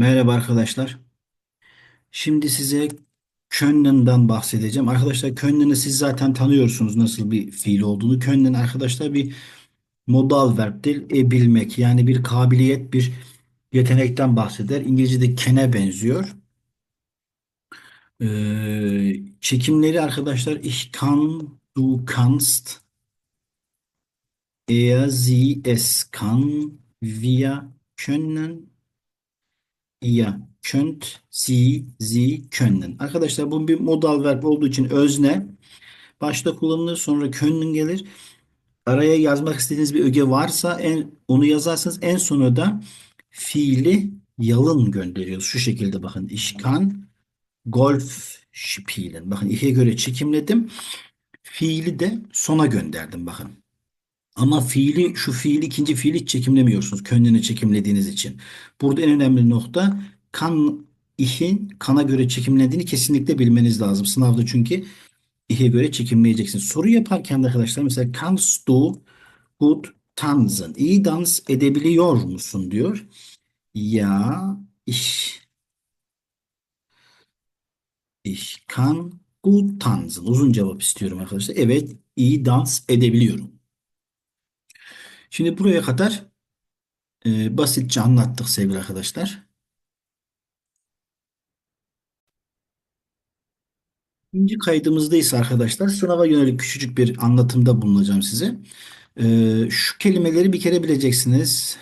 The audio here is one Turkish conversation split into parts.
Merhaba arkadaşlar. Şimdi size Können'den bahsedeceğim. Arkadaşlar Können'i siz zaten tanıyorsunuz nasıl bir fiil olduğunu. Können arkadaşlar bir modal verbdir. E bilmek yani bir kabiliyet, bir yetenekten bahseder. İngilizce'de can'e benziyor. Ee, çekimleri arkadaşlar ich kann, du kannst, er, sie, es kann, wir können, Ihr könnt, Sie, Sie können. Arkadaşlar bu bir modal verb olduğu için özne başta kullanılır sonra können gelir. Araya yazmak istediğiniz bir öge varsa en, onu yazarsınız. En sona da fiili yalın gönderiyoruz. Şu şekilde bakın. Ich Golf spielen. Bakın ih'e göre çekimledim. Fiili de sona gönderdim bakın. Ama fiili şu fiili ikinci fiili çekimlemiyorsunuz. Könlünü çekimlediğiniz için. Burada en önemli nokta kan ihin kana göre çekimlendiğini kesinlikle bilmeniz lazım. Sınavda çünkü ihe göre çekimleyeceksiniz. Soru yaparken de arkadaşlar mesela kannst du gut tanzen? İyi dans edebiliyor musun diyor. Ya ich ich kann gut tanzen. Uzun cevap istiyorum arkadaşlar. Evet iyi dans edebiliyorum. Şimdi buraya kadar e, basitçe anlattık sevgili arkadaşlar. İkinci kaydımızda ise arkadaşlar sınava yönelik küçücük bir anlatımda bulunacağım size. E, şu kelimeleri bir kere bileceksiniz.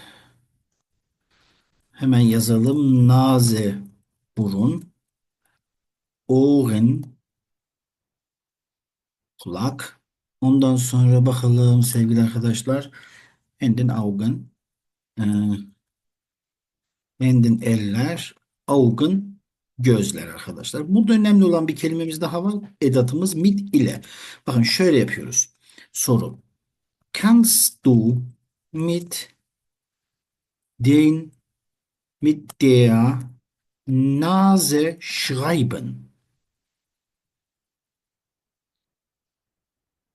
Hemen yazalım. Naze, burun, Ohren, kulak. Ondan sonra bakalım sevgili arkadaşlar. Händen, Augen, e, Händen, eller, Augen, gözler arkadaşlar. Burada önemli olan bir kelimemiz daha var. Edatımız mit ile. Bakın şöyle yapıyoruz. Soru. Kannst du mit den mit der Nase schreiben?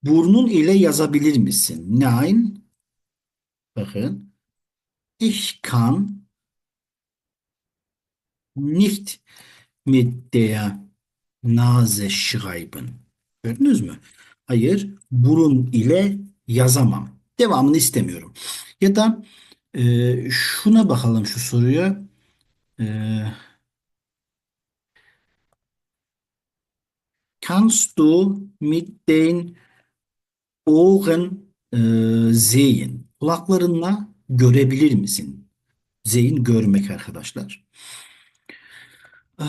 Burnun ile yazabilir misin? Nein. Bakın. Ich kann nicht mit der Nase schreiben. Gördünüz mü? Hayır, burun ile yazamam. Devamını istemiyorum. Ya da e, şuna bakalım şu soruya. E, kannst du mit den Ohren e, sehen? Kulaklarınla görebilir misin? Sehen görmek arkadaşlar. Ee,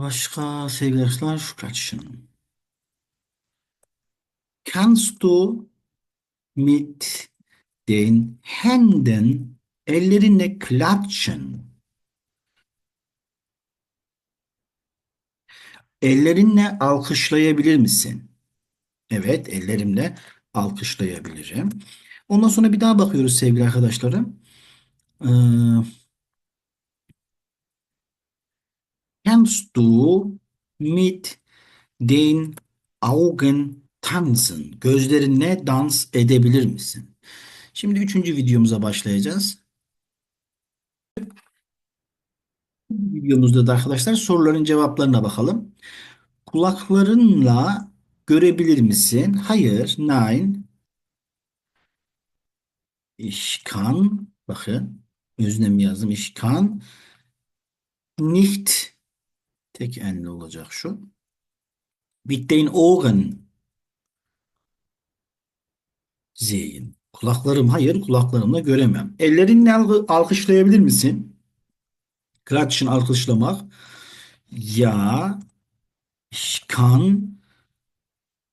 başka sevgili arkadaşlar şu kaçın. Kannst du mit den Händen ellerinle klatschen? Ellerinle alkışlayabilir misin? Evet, ellerimle alkışlayabilirim. Ondan sonra bir daha bakıyoruz sevgili arkadaşlarım. Ee, kannst du mit den Augen tanzen? Gözlerinle dans edebilir misin? Şimdi üçüncü videomuza başlayacağız. Videomuzda da arkadaşlar soruların cevaplarına bakalım. Kulaklarınla görebilir misin? Hayır, nein. Ich kann, bakın, öznem yazdım. Ich kann nicht, tek enli olacak şu. Mit den Ohren sehen. Kulaklarım, hayır, kulaklarımla göremem. Ellerinle alkışlayabilir misin? Klatschen, alkışlamak. Ja, ich kann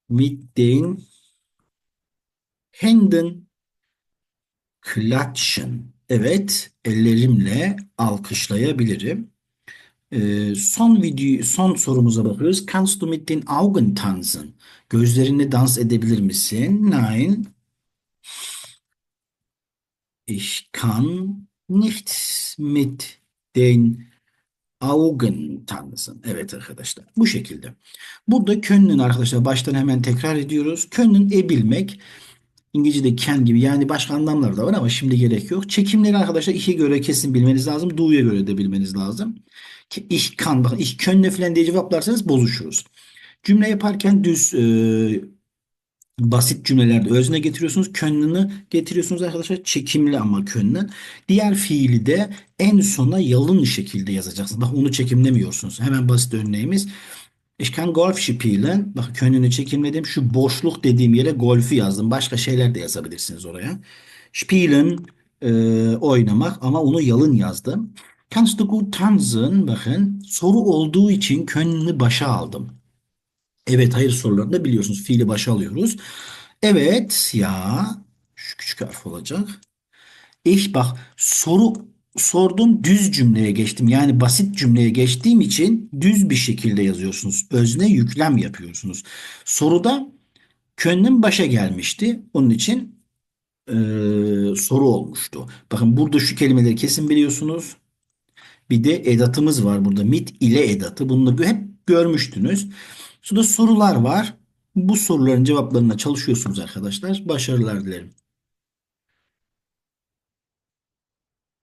mit den Händen klatschen. Evet, ellerimle alkışlayabilirim. Ee, son video, son sorumuza bakıyoruz. Kannst du mit den Augen tanzen? Gözlerinle dans edebilir misin? Nein. Ich kann nicht mit den Augen tanzen. Evet arkadaşlar. Bu şekilde. Burada können arkadaşlar baştan hemen tekrar ediyoruz. Können e bilmek. İngilizce'de can gibi yani başka anlamlar da var ama şimdi gerek yok. Çekimleri arkadaşlar işe göre kesin bilmeniz lazım. Do'ya göre de bilmeniz lazım. Ki Ich kann bakın ich könnte falan diye cevaplarsanız bozuşuruz. Cümle yaparken düz e, basit cümlelerde özne getiriyorsunuz. Können'i getiriyorsunuz arkadaşlar. Çekimli ama können. Diğer fiili de en sona yalın şekilde yazacaksınız. Bak onu çekimlemiyorsunuz. Hemen basit örneğimiz. Ich kann Golf spielen. Bak könnünü çekimledim. Şu boşluk dediğim yere golfü yazdım. Başka şeyler de yazabilirsiniz oraya. Spielen e, oynamak ama onu yalın yazdım. Kannst du gut tanzen? Bakın soru olduğu için könnünü başa aldım. Evet hayır sorularında biliyorsunuz fiili başa alıyoruz. Evet ya şu küçük harf olacak. Ich bak soru sordum düz cümleye geçtim. Yani basit cümleye geçtiğim için düz bir şekilde yazıyorsunuz. Özne yüklem yapıyorsunuz. Soruda könlüm başa gelmişti. Onun için eee, soru olmuştu. Bakın burada şu kelimeleri kesin biliyorsunuz. Bir de edatımız var burada. Mit ile edatı. Bunu da hep görmüştünüz. Şurada sorular var. Bu soruların cevaplarına çalışıyorsunuz arkadaşlar. Başarılar dilerim.